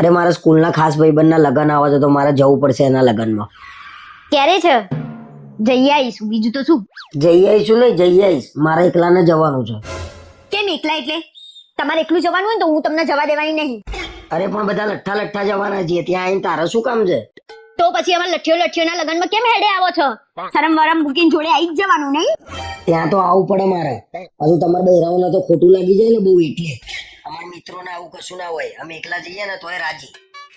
અરે મારા સ્કૂલના ખાસ ભાઈબંધના લગ્ન આવે છે તો મારે જવું પડશે એના લગ્નમાં. ક્યારે છે? જઈ આવીશું. બીજું તો શું? જઈ આવીશું નહીં જઈ આવીશ. મારે એકલાને જવાનું છે. કેમ એકલા એટલે? તમારે એકલું જવાનું હોય તો હું તમને જવા દેવાની નહીં. અરે પણ બધા લઠ્ઠા લઠ્ઠા જવાના છીએ. ત્યાં આવીને તારે શું કામ છે? તો પછી અમારા લઠ્ઠીઓ લઠ્ઠીઓના લગ્નમાં કેમ હેડે આવો છો? શરમ વરમ મૂકીને જોડે આવી જ જવાનું નહીં? ત્યાં તો આવવું પડે મારે. હજુ તમારે બહેરાઓને તો ખોટું લાગી જાય ને બહુ એટલે. અમારા મિત્રોને આવું કશું ના હોય. અમે એકલા જઈએ ને તોય રાજી.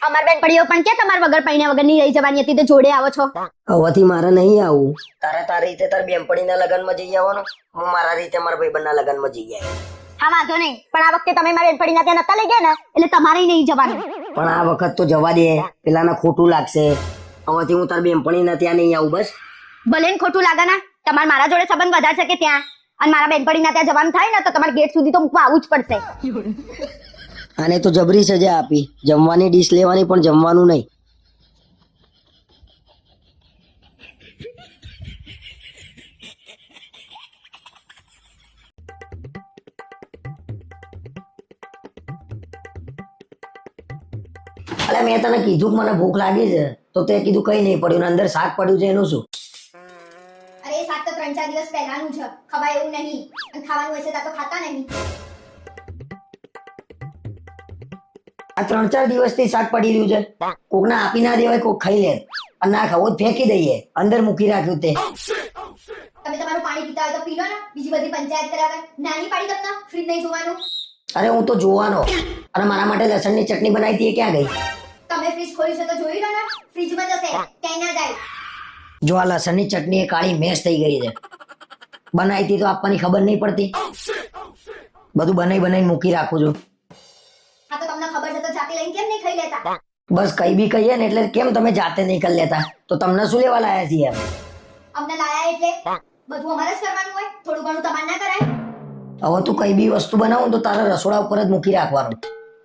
અમાર બેનપણીઓ પણ કે તમાર વગર પૈણા વગરની રહી જવાની હતી? તો જોડે આવો છો. હવાથી મારે નહીં આવું. તારા તારી રીતે તારી બેનપણીના લગ્નમાં જઈ આવવાનો? હું મારા રીતે મારા ભાઈબંધના લગ્નમાં જઈ આવ્યો હા વાંધો નહીં. પણ આ વખતે તમે મારા બેનપણીના ત્યાં નતા લઈ ગયા ને? એટલે તમારે નહીં જવાનું. પણ આ વખત તો જવા દે. પેલાને ખોટું લાગશે. હવેથી હું તારી બેનપણીના ત્યાં નહીં આવું બસ. ભલે ને ખોટું લાગે ના. તમારે મારા જોડે સંબંધ વધારે છે કે ત્યાં? અને મારા બેનપણીના ત્યાં જવાનું થાય ને, તો તમારે ગેટ સુધી તો મૂકવા આવવું જ પડશે. આને તો જબરી સજા આપી. જમવાની ડીશ લેવાની પણ જમવાનું નહીં. અરે મેં તને કીધું કે મને ભૂખ લાગી છે, તો તે કીધું કઈ નહીં પડ્યું અંદર શાક પડ્યું છે, એનું શું? શાક તો ત્રણ ચાર દિવસ પહેલાનું છે ખવાય એવું નહીં. અને ખાવાનું હશે તો ખાતા નહીં. આ ત્રણ ચાર દિવસથી શાક પડી રહ્યું છે. કોકને આપી ના દેવાય કોક ખાઈ લે. અને ના ખાવું ફેંકી દઈએ. અંદર મૂકી રાખ્યું તે. તમે તમારું પાણી પીતા હોય તો પી લો ને. બીજી બધી પંચાયત કરાવે. નાની પાડી તમને ફ્રીજ નહીં જોવાનું. અરે હું તો જોવાનો. અને મારા માટે લસણની ચટણી બનાવી હતી એ ક્યાં ગઈ? તમે ફ્રીજ ખોલ્યું છે તો જોઈ લો ને. ફ્રીજમાં જશે. ક્યાંય ના જાય. જો આ લસણની ચટણી કાળી મેશ થઈ ગઈ છે. બનાવી હતી તો આપવાની ખબર નહીં પડતી. બધું બનાવી બનાવી મૂકી રાખું છું. બસ કઈ બી કહીએ ને એટલે કેમ તમે જાતે નહીં કરી લેતા? તો તમને શું લેવા લાયા છીએ અમને લાયા એટલે બધું અમારે જ કરવાનું હોય. થોડું ઘણું તમારે ના કરાય. હવે તું કઈ બી વસ્તુ બનાવું તો તારા રસોડા ઉપર જ મૂકી રાખવાનું.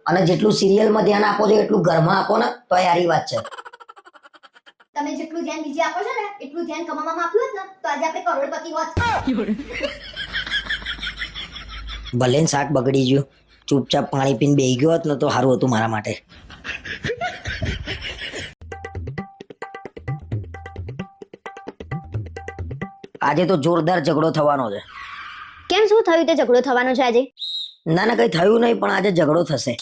અને જેટલું સિરિયલમાં ધ્યાન આપો છો એટલું ઘરમાં આપો ને તો યારી વાત છે. તમે જેટલું ધ્યાન બીજે આપો છો ને એટલું ધ્યાન કમાવામાં આપ્યું હોત ને તો આજે આપણે કરોડપતિ હોત. ભલે શાક બગડી ગયું ચૂપચાપ પાણી પીને બેહી ગયો હોત ને તો સારું હતું મારા માટે. આજે તો જોરદાર ઝઘડો થવાનો છે. કેમ શું થયું તે ઝઘડો થવાનો છે આજે? ના ના કઈ થયું નહીં પણ આજે ઝઘડો થશે.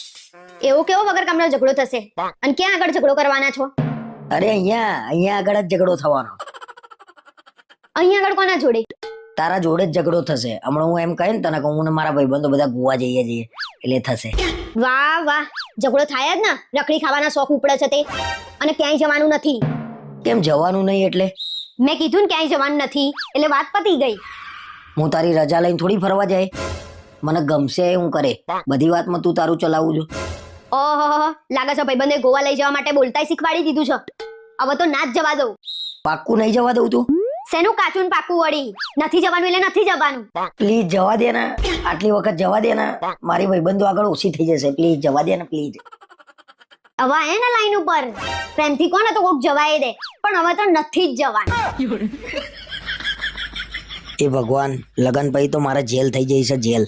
એવો કેવો વગર કામનો ઝઘડો થશે? અને ક્યાં આગળ ઝઘડો કરવાના છો? અરે અહીંયા અહીંયા આગળ જ ઝઘડો થવાનો. અહીંયા આગળ કોના જોડે? તારા જોડે જ ઝઘડો થશે. હમણાં હું એમ કહીને તને કહું હું ને મારા ભાઈબંધો બધા ગોવા જઈએ જઈએ એટલે થશે. વાહ વાહ. ઝઘડો થાય જ ને. રખડી ખાવાના શોખ ઉપડે છે તે. અને ક્યાંય જવાનું નથી. કેમ જવાનું નહીં એટલે? મેં કીધું ને ક્યાંય જવાનું નથી. એટલે વાત પતી ગઈ. હું તારી રજા લઈને થોડી ફરવા જાય. મને ગમશે હું કરે. બધી વાતમાં તું તારું ચલાવું છું. ઓહો લાગે છે ભાઈબંધે ગોવા લઈ જવા માટે બોલતાય શીખવાડી દીધું છે. હવે તો ના જ જવા દઉં. પાક્કું નહીં જવા દઉં તું? શેનું કાચું પાકું વળી? નથી જવાનું એટલે નથી જવાનું. પ્લીઝ જવા દે ને. આટલી વખત જવા દે ને. મારી ભાઈબંધો આગળ ઓછી થઈ જશે. પ્લીઝ જવા દે ને પ્લીઝ. હવે આયા ને લાઈન ઉપર. પ્રેમથી કોને તો કોક જવાય દે. પણ હવે તો નથી જ જવાનું. એ ભગવાન લગન પછી તો મારા જેલ થઈ જઈ છે જેલ.